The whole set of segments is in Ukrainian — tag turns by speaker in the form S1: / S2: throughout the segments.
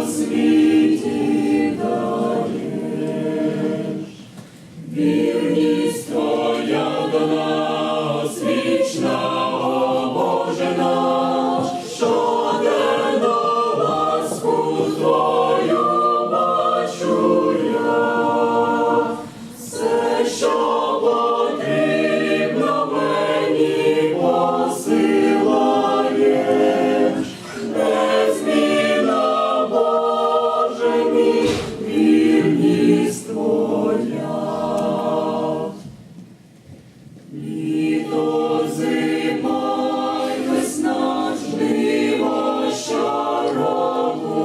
S1: Господь. Літо зима, весна жнива щороку,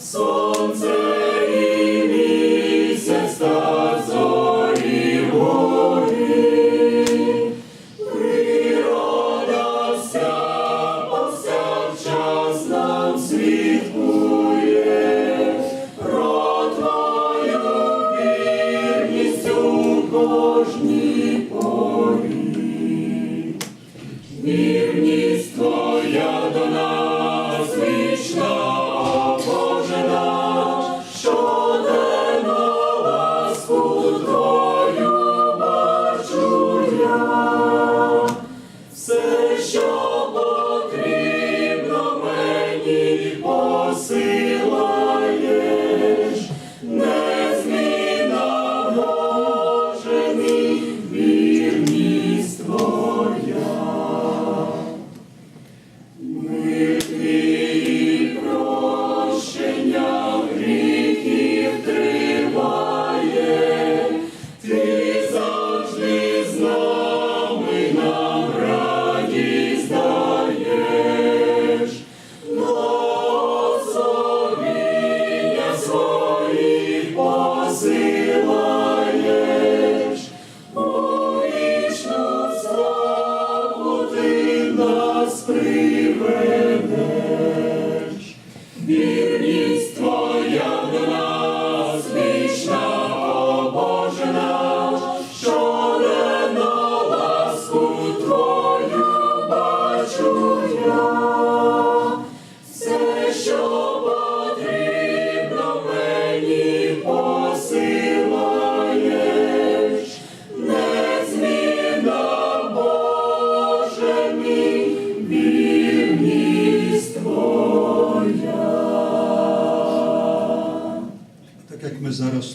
S1: сонце і місяць зорі гори. Повсякчас нам свідкує, про у кожній. вірність твоя до нас вічна, Боже що денно ласку бачу все, що потрібно мені, посилі.
S2: realizar as